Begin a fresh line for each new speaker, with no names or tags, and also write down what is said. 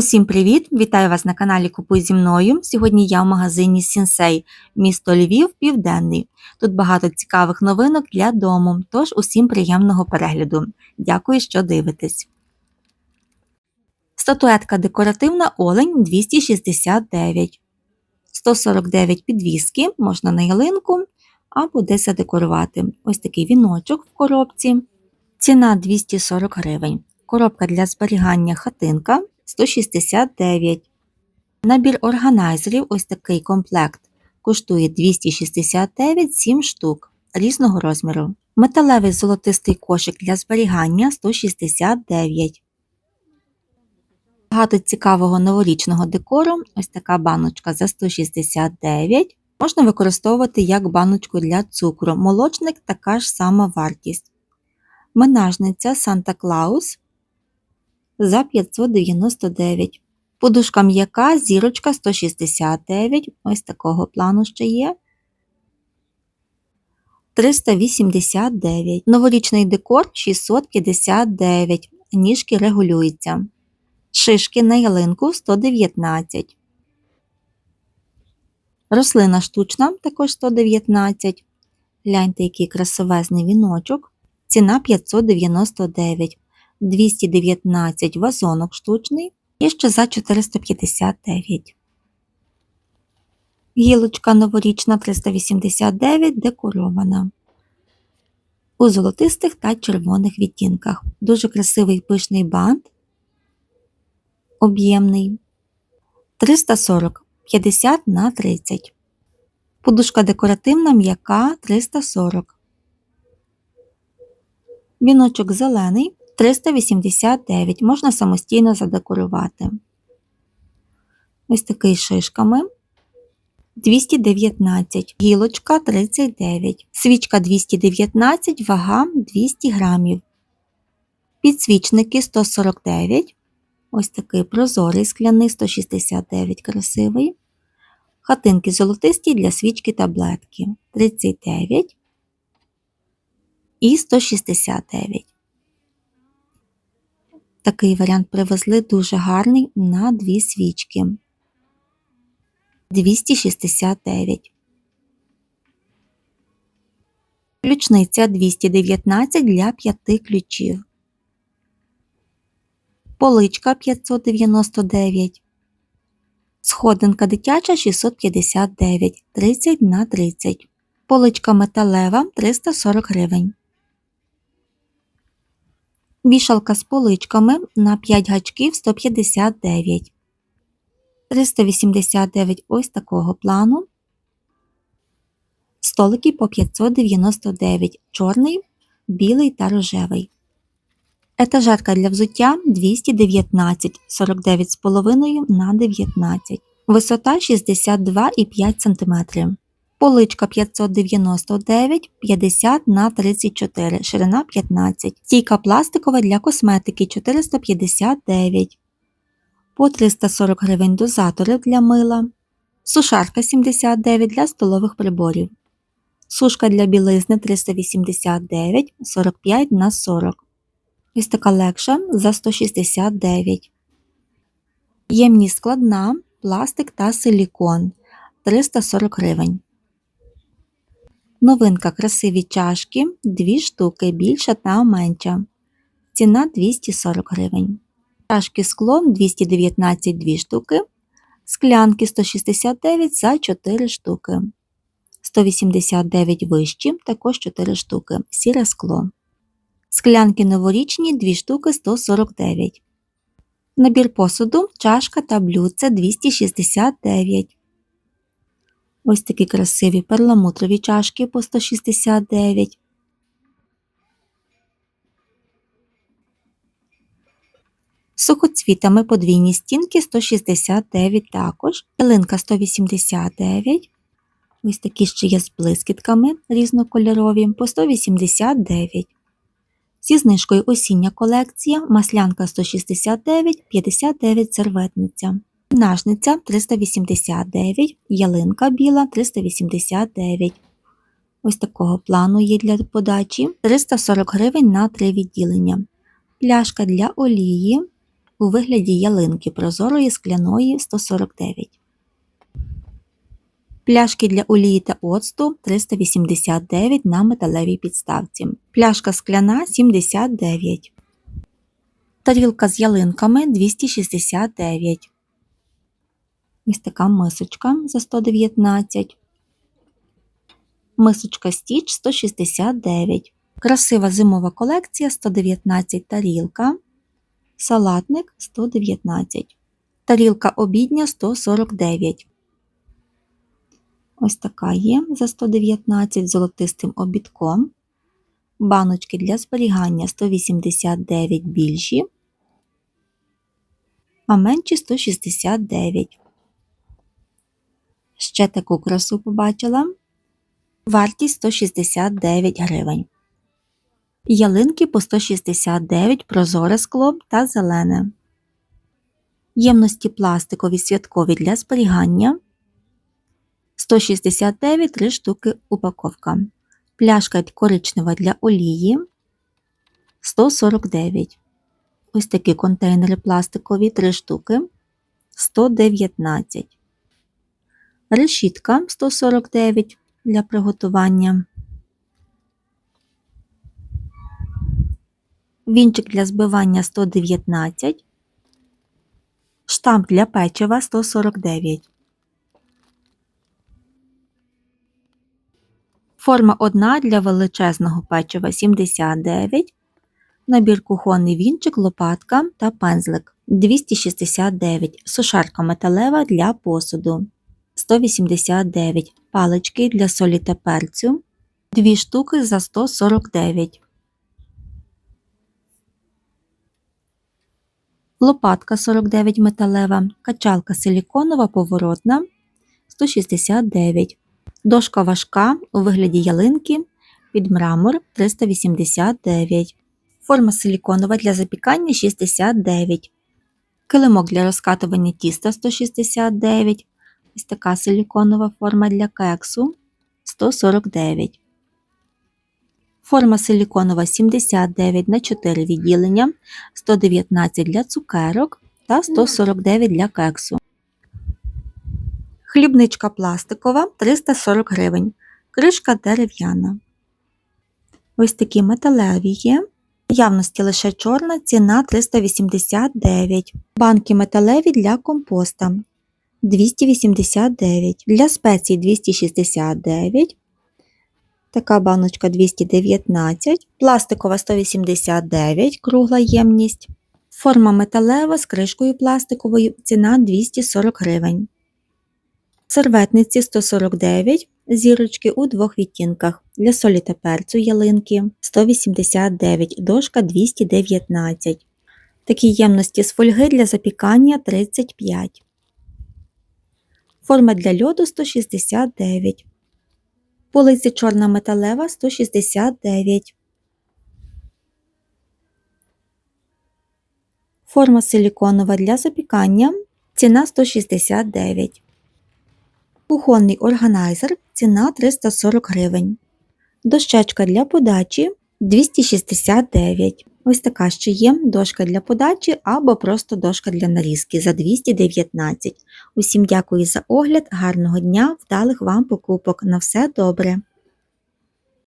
Усім привіт! Вітаю вас на каналі Купуй зі мною. Сьогодні я в магазині Сінсей, місто Львів, Південний. Тут багато цікавих новинок для дому, тож усім приємного перегляду. Дякую, що дивитесь. Статуетка декоративна олень 269. 149 підвіски можна на ялинку або десь задекорувати. Ось такий віночок в коробці. Ціна 240 гривень. Коробка для зберігання хатинка 169. Набір органайзерів, ось такий комплект, коштує 269 7 штук різного розміру. Металевий золотистий кошик для зберігання 169. Багато цікавого новорічного декору. Ось така баночка за 169. Можна використовувати як баночку для цукру. Молочник така ж сама вартість. Менажниця Санта Клаус за 599. Подушка м'яка, зірочка 169. Ось такого плану ще є. 389. Новорічний декор 659. Ніжки регулюються. Шишки на ялинку 119. Рослина штучна також 119. Гляньте, який красивезний віночок. Ціна 599. 219 вазонок штучний і ще за 459. Гілочка новорічна 389 декорована. У золотистих та червоних відтінках. Дуже красивий пишний бант. Об'ємний. 340 50 на 30. Подушка декоративна м'яка 340. Віночок зелений 389 можна самостійно задекорувати. Ось такий шишками. 219, гілочка 39, свічка 219, вага 200 грамів. Підсвічники 149. Ось такий прозорий скляний 169 красивий. Хатинки золотисті для свічки таблетки 39 і 169. Такий варіант привезли дуже гарний на дві свічки. 269. Ключниця 219 для 5 ключів. Поличка 599. Сходинка дитяча 659 30 на 30. Поличка металева 340 гривень. Вішалка з поличками на 5 гачків 159. 389 ось такого плану. Столики по 599 чорний, білий та рожевий. Етажерка для взуття 219 49,5 на 19. Висота 62,5 см. Поличка 599 50 на 34, ширина 15. Стійка пластикова для косметики 459. По 340 гривень дозатори для мила. Сушарка 79 для столових приборів. Сушка для білизни 389 45 на 40. Ось така легша за 169. Ємність складна, пластик та силікон 340 гривень. Новинка красиві чашки, дві штуки більша та менша. Ціна 240 гривень. Чашки склом 219 2 штуки. Склянки 169 за 4 штуки. 189 вищі, також 4 штуки. Сіре скло. Склянки новорічні 2 штуки 149. Набір посуду, чашка та блюдце 269. Ось такі красиві перламутрові чашки по 169. Сухоцвітами подвійні стінки 169 також. Ялинка 189. Ось такі ще є з блискітками різнокольорові по 189. Зі знижкою осіння колекція, маслянка 169, 59 серветниця. Нажниця 389, ялинка біла 389. Ось такого плану є для подачі 340 гривень на 3 відділення. Пляшка для олії у вигляді ялинки прозорої скляної 149. Пляшки для олії та оцту 389 на металевій підставці. Пляшка скляна 79. Тарілка з ялинками 269. Така мисочка за 119. Мисочка Стіч 169. Красива зимова колекція 119 тарілка. Салатник 119. Тарілка обідня 149. Ось така є за 119 з золотистим обідком. Баночки для зберігання 189 більші, а менші 169. Ще таку красу побачила. Вартість 169 гривень. Ялинки по 169 прозоре скло та зелене. Ємності пластикові святкові для зберігання 169 3 штуки упаковка. Пляшка коричнева для олії 149. Ось такі контейнери пластикові 3 штуки 119. Решітка 149 для приготування. Вінчик для збивання 119. Штамп для печива 149. Форма одна для величезного печива 79. Набір кухонний вінчик, лопатка та пензлик 269. Сушарка металева для посуду 189. Палички для солі та перцю 2 штуки за 149. Лопатка 49 металева, качалка силіконова поворотна 169. Дошка важка у вигляді ялинки під мрамор 389. Форма силіконова для запікання 69. Килимок для розкатування тіста 169. Ось така силіконова форма для кексу 149. Форма силіконова 79 на 4 відділення, 119 для цукерок та 149 для кексу. Хлібничка пластикова 340 гривень. Кришка дерев'яна. Ось такі металеві є. Явності лише чорна ціна 389. Банки металеві для компоста 289. Для спецій 269. Така баночка 219. Пластикова 189. Кругла ємність. Форма металева з кришкою пластиковою. Ціна 240 гривень. Серветниці 149, зірочки у двох відтінках. Для солі та перцю ялинки 189, дошка 219. Такі ємності з фольги для запікання 35. Форма для льоду 169. Полиця чорна металева 169. Форма силіконова для запікання. Ціна 169. Кухонний органайзер ціна 340 гривень. Дощечка для подачі 269. Ось така ще є дошка для подачі або просто дошка для нарізки за 219. Усім дякую за огляд, гарного дня, вдалих вам покупок. На все добре!